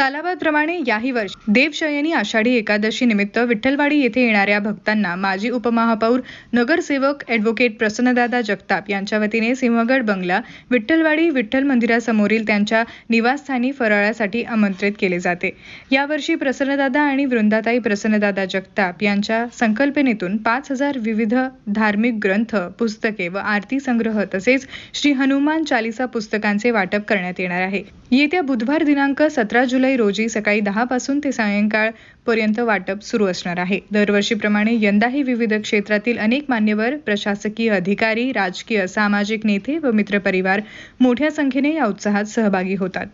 सालाबादप्रमाणे याही वर्ष देवशयनी आषाढी एकादशी निमित्त विठ्ठलवाडी येथे येणाऱ्या भक्तांना माजी उपमहापौर नगरसेवक ॲडव्होकेट प्रसन्नदादा जगताप यांच्या वतीने सिंहगड बंगला विठ्ठलवाडी विठ्ठल मंदिरासमोरील त्यांच्या निवासस्थानी फराळासाठी आमंत्रित केले जाते. यावर्षी प्रसन्नदादा आणि वृंदाताई प्रसन्नदादा जगताप यांच्या संकल्पनेतून पाच हजार विविध धार्मिक ग्रंथ पुस्तके व आरती संग्रह तसेच श्री हनुमान चालिसा पुस्तकांचे वाटप करण्यात येणार आहे. येत्या बुधवार दिनांक सतरा जुलै रोजी सकाळी दहा पासून ते सायंकाळ पर्यंत वाटप सुरू असणार आहे. दरवर्षीप्रमाणे यंदाही विविध क्षेत्रातील अनेक मान्यवर प्रशासकीय अधिकारी राजकीय सामाजिक नेते व मित्रपरिवार मोठ्या संख्येने या उत्साहात सहभागी होतात.